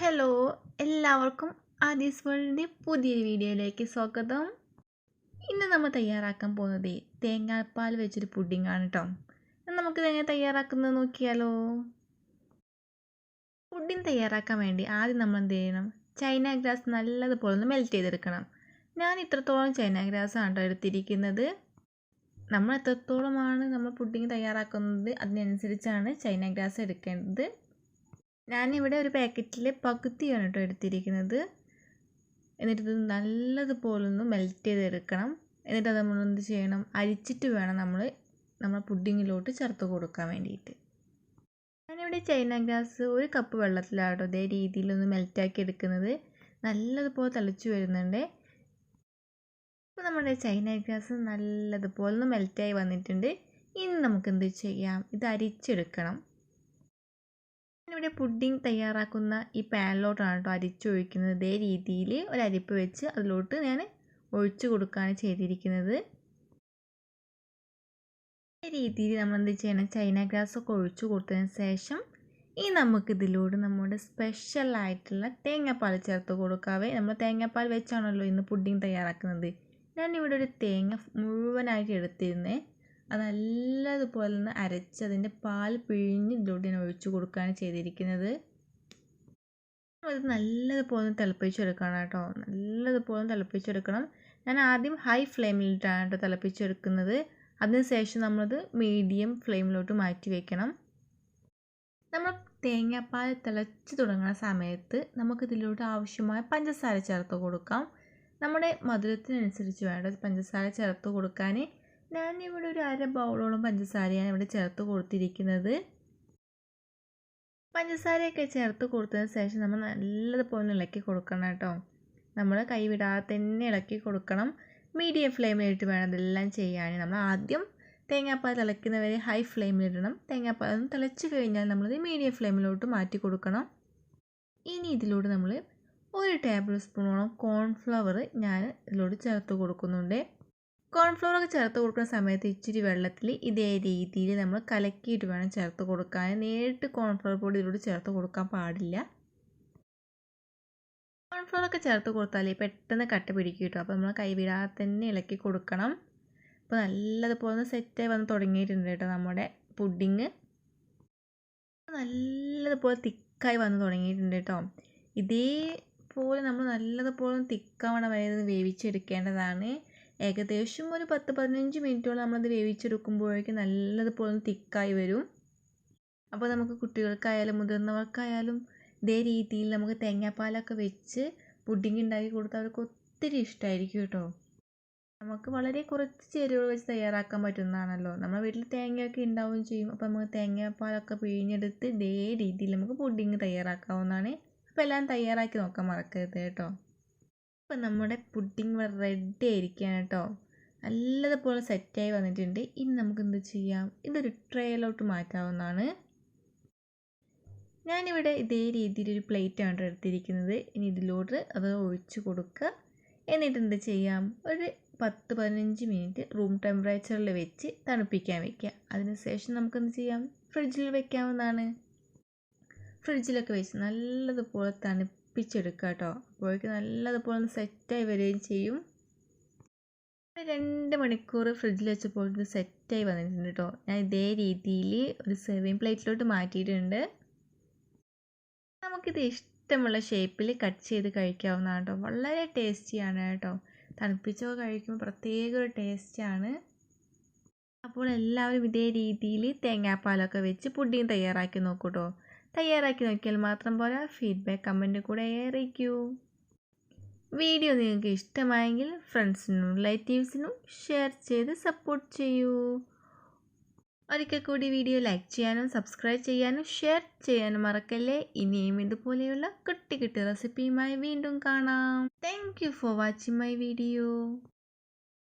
Hello എല്ലാവർക്കും ആദീസ് വേൾഡിന്റെ പുതിയൊരു വീഡിയോയിലേക്ക് സ്വാഗതം. ഇന്ന് നമ്മൾ തയ്യാറാക്കാൻ പോകുന്നത് തേങ്ങാപ്പാൽ വെച്ചൊരു പുഡിംഗ് ആണ് കേട്ടോ നമുക്ക് എങ്ങനെ തയ്യാറാക്കുന്നത് നോക്കിയാലോ? പുഡിങ് തയ്യാറാക്കാൻ വേണ്ടി ആദ്യം നമ്മൾ എന്ത് ചെയ്യണം? ചൈന ഗ്രാസ് നല്ലതുപോലെ ഒന്ന് മെൽറ്റ് ചെയ്തെടുക്കണം. ഞാൻ ഇത്രത്തോളം ചൈന ഗ്രാസ് ആണ് കേട്ടോ എടുത്തിരിക്കുന്നത്. നമ്മൾ എത്രത്തോളമാണ് നമ്മൾ പുഡിങ് തയ്യാറാക്കുന്നത്? അതിനനുസരിച്ചാണ് ചൈന ഗ്രാസ് എടുക്കേണ്ടത്. ഞാനിവിടെ ഒരു പാക്കറ്റിലെ പകുതിയാണ് കേട്ടോ എടുത്തിരിക്കുന്നത്. എന്നിട്ട് ഇത് നല്ലതുപോലെ ഒന്ന് മെൽറ്റ് ചെയ്തെടുക്കണം. എന്നിട്ട് അത് നമ്മൾ എന്ത് ചെയ്യണം? അരിച്ചിട്ട് വേണം നമ്മൾ നമ്മൾ പുഡിങ്ങിലോട്ട് ചേർത്ത് കൊടുക്കാൻ വേണ്ടിയിട്ട്. ഞാനിവിടെ ചൈന ഗ്രാസ് ഒരു കപ്പ് വെള്ളത്തിലാട്ടോ ഇതേ രീതിയിലൊന്ന് മെൽറ്റാക്കി എടുക്കുന്നത്. നല്ലതുപോലെ തിളച്ച് വരുന്നുണ്ട്. ഇപ്പോൾ നമ്മുടെ ചൈന ഗ്രാസ് നല്ലതുപോലെ ഒന്ന് മെൽറ്റായി വന്നിട്ടുണ്ട്. ഇനി നമുക്ക് എന്ത് ചെയ്യാം? ഇത് അരിച്ചെടുക്കണം. ഞാനിവിടെ പുഡിംഗ് തയ്യാറാക്കുന്ന ഈ പാനിലോട്ടാണ് കേട്ടോ അരിച്ചൊഴിക്കുന്നത്. ഇതേ രീതിയിൽ ഒരു അരിപ്പ് വെച്ച് അതിലോട്ട് ഞാൻ ഒഴിച്ചു കൊടുക്കുകയാണ് ചെയ്തിരിക്കുന്നത്. ഈ രീതിയിൽ നമ്മൾ എന്ത് ചെയ്യണം? ചൈന ഗ്രാസ് ഒക്കെ ഒഴിച്ചു കൊടുത്തതിന് ശേഷം ഈ നമുക്ക് ഇതിലൂടെ നമ്മുടെ സ്പെഷ്യൽ ആയിട്ടുള്ള തേങ്ങാപ്പാൽ ചേർത്ത് കൊടുക്കാവേ നമ്മൾ തേങ്ങാപ്പാൽ വെച്ചാണല്ലോ ഇന്ന് പുഡിംഗ് തയ്യാറാക്കുന്നത്. ഞാനിവിടെ ഒരു തേങ്ങ മുഴുവനായിട്ട് എടുത്തിരുന്നേ. അത് നല്ലതുപോലെ ഒന്ന് അരച്ച് അതിന്റെ പാൽ പിഴിഞ്ഞ് ഇതിലോട്ട് ഞാൻ ഒഴിച്ചു കൊടുക്കുകയാണ് ചെയ്തിരിക്കുന്നത്. അത് നല്ലതുപോലെ ഒന്ന് തിളപ്പിച്ചെടുക്കണം കേട്ടോ. നല്ലതുപോലെ തിളപ്പിച്ചെടുക്കണം. ഞാൻ ആദ്യം ഹൈ ഫ്ലെയിമിലിട്ടാണ് കേട്ടോ തിളപ്പിച്ചെടുക്കുന്നത്. അതിനുശേഷം നമ്മളത് മീഡിയം ഫ്ലെയിമിലോട്ട് മാറ്റി വയ്ക്കണം നമ്മൾ തേങ്ങാപ്പാൽ തിളച്ച് തുടങ്ങുന്ന സമയത്ത് നമുക്കിതിലോട്ട് ആവശ്യമായ പഞ്ചസാര ചേർത്ത് കൊടുക്കാം. നമ്മുടെ മധുരത്തിനനുസരിച്ച് വേണ്ട പഞ്ചസാര ചേർത്ത് കൊടുക്കാൻ ഞാനിവിടെ ഒരു അര ബൗളോളം പഞ്ചസാരയാണ് ഇവിടെ ചേർത്ത് കൊടുത്തിരിക്കുന്നത്. പഞ്ചസാരയൊക്കെ ചേർത്ത് കൊടുത്തതിന് ശേഷം നമ്മൾ നല്ലതുപോലെ ഇളക്കി കൊടുക്കണം കേട്ടോ. നമ്മൾ കൈവിടാതെ തന്നെ ഇളക്കി കൊടുക്കണം. മീഡിയം ഫ്ലെയിമിലിട്ട് വേണം ഇതെല്ലാം ചെയ്യാൻ. നമ്മൾ ആദ്യം തേങ്ങാപ്പാൽ തിളയ്ക്കുന്നവരെ ഹൈ ഫ്ലെയിമിലിടണം. തേങ്ങാപ്പാൽ ഒന്ന് തിളച്ച് കഴിഞ്ഞാൽ നമ്മളത് മീഡിയം ഫ്ലെയിമിലോട്ട് മാറ്റി കൊടുക്കണം. ഇനി ഇതിലൂടെ നമ്മൾ ഒരു ടേബിൾ സ്പൂണോളം കോൺഫ്ലവർ ഞാൻ ഇതിലോട്ട് ചേർത്ത് കൊടുക്കുന്നുണ്ട്. കോൺഫ്ലോർ ഒക്കെ ചേർത്ത് കൊടുക്കുന്ന സമയത്ത് ഇച്ചിരി വെള്ളത്തിൽ ഇതേ രീതിയിൽ നമ്മൾ കലക്കിയിട്ട് വേണം ചേർത്ത് കൊടുക്കാൻ. നേരിട്ട് കോൺഫ്ലോർ പൊടി ഇതിലൂടെ ചേർത്ത് കൊടുക്കാൻ പാടില്ല. കോൺഫ്ലോർ ഒക്കെ ചേർത്ത് കൊടുത്താൽ പെട്ടെന്ന് കട്ട പിടിക്കും കേട്ടോ. അപ്പോൾ നമ്മൾ കൈവിടാതെ തന്നെ ഇളക്കി കൊടുക്കണം. അപ്പോൾ നല്ലതുപോലെ ഒന്ന് സെറ്റായി വന്ന് തുടങ്ങിയിട്ടുണ്ട് കേട്ടോ നമ്മുടെ പുഡിങ്. നല്ലതുപോലെ തിക്കായി വന്ന് തുടങ്ങിയിട്ടുണ്ട് കേട്ടോ. ഇതേപോലെ നമ്മൾ നല്ലതുപോലെ തിക്കാവണ വരെ വേവിച്ചെടുക്കേണ്ടതാണ്. ഏകദേശം ഒരു പത്ത് പതിനഞ്ച് മിനിറ്റോളം നമ്മളത് വേവിച്ചെടുക്കുമ്പോഴേക്കും നല്ലതുപോലെ തിക്കായി വരും. അപ്പോൾ നമുക്ക് കുട്ടികൾക്കായാലും മുതിർന്നവർക്കായാലും ഇതേ രീതിയിൽ നമുക്ക് തേങ്ങാപ്പാലൊക്കെ വെച്ച് പുഡിംഗ് ഉണ്ടാക്കി കൊടുത്താൽ അവർക്ക് ഒത്തിരി ഇഷ്ടമായിരിക്കും കേട്ടോ. നമുക്ക് വളരെ കുറച്ച് ചേരുവകൾ വെച്ച് തയ്യാറാക്കാൻ പറ്റുന്നതാണല്ലോ. നമ്മുടെ വീട്ടിൽ തേങ്ങയൊക്കെ ഉണ്ടാവുകയും ചെയ്യും. അപ്പോൾ നമുക്ക് തേങ്ങാപ്പാലൊക്കെ പിഴിഞ്ഞെടുത്ത് ഇതേ രീതിയിൽ നമുക്ക് പുഡിംഗ് തയ്യാറാക്കാവുന്നതാണ്. അപ്പോൾ എല്ലാം തയ്യാറാക്കി നോക്കാൻ മറക്കരുത് കേട്ടോ. ഇപ്പം നമ്മുടെ പുഡിങ് റെഡി ആയിരിക്കുകയാണ് കേട്ടോ. നല്ലതുപോലെ സെറ്റായി വന്നിട്ടുണ്ട്. ഇനി നമുക്ക് എന്ത് ചെയ്യാം? ഇതൊരു ട്രേയിലോട്ട് മാറ്റാവുന്നതാണ്. ഞാനിവിടെ ഇതേ രീതിയിലൊരു പ്ലേറ്റ് ആണ് എടുത്തിരിക്കുന്നത്. ഇനി ഇതിലോട്ട് അത് ഒഴിച്ച് കൊടുക്കുക. എന്നിട്ട് എന്ത് ചെയ്യാം? ഒരു പത്ത് പതിനഞ്ച് മിനിറ്റ് റൂം ടെമ്പറേച്ചറിൽ വെച്ച് തണുപ്പിക്കാൻ വെക്കുക. അതിനുശേഷം നമുക്ക് എന്ത് ചെയ്യാം? ഫ്രിഡ്ജിൽ വെക്കാവുന്നതാണ്. ഫ്രിഡ്ജിലൊക്കെ വെച്ച് നല്ലതുപോലെ തണുപ്പിച്ചെടുക്കുക കേട്ടോ അപ്പോഴേക്ക് നല്ലതുപോലെ ഒന്ന് സെറ്റായി വരികയും ചെയ്യും. രണ്ട് മണിക്കൂർ ഫ്രിഡ്ജിൽ വെച്ചപ്പോൾ ഇത് സെറ്റായി വന്നിട്ടുണ്ട് കേട്ടോ ഞാൻ ഇതേ രീതിയിൽ ഒരു സെർവിങ് പ്ലേറ്റിലോട്ട് മാറ്റിയിട്ടുണ്ട്. നമുക്കിത് ഇഷ്ടമുള്ള ഷേപ്പിൽ കട്ട് ചെയ്ത് കഴിക്കാവുന്നതാണ് കേട്ടോ വളരെ ടേസ്റ്റിയാണ് കേട്ടോ തണുപ്പിച്ചോ കഴിക്കുമ്പോൾ പ്രത്യേക ഒരു ടേസ്റ്റാണ് അപ്പോൾ എല്ലാവരും ഇതേ രീതിയിൽ തേങ്ങാപ്പാലൊക്കെ വെച്ച് പുഡിങ് തയ്യാറാക്കി നോക്കൂ കേട്ടോ തയ്യാറാക്കി നോക്കിയാൽ മാത്രം പോരാ. ഫീഡ്ബാക്ക് കമന്റ് കൂടെ അറിയിക്കൂ വീഡിയോ നിങ്ങൾക്ക് ഇഷ്ടമായെങ്കിൽ ഫ്രണ്ട്സിനും റിലേറ്റീവ്സിനും ഷെയർ ചെയ്ത് സപ്പോർട്ട് ചെയ്യൂ. ഒരിക്കൽ കൂടി വീഡിയോ ലൈക്ക് ചെയ്യാനും സബ്സ്ക്രൈബ് ചെയ്യാനും ഷെയർ ചെയ്യാനും മറക്കല്ലേ? ഇനിയും ഇതുപോലെയുള്ള കുട്ടി കുട്ടി റെസിപ്പിയുമായി വീണ്ടും കാണാം. Thank for watching my video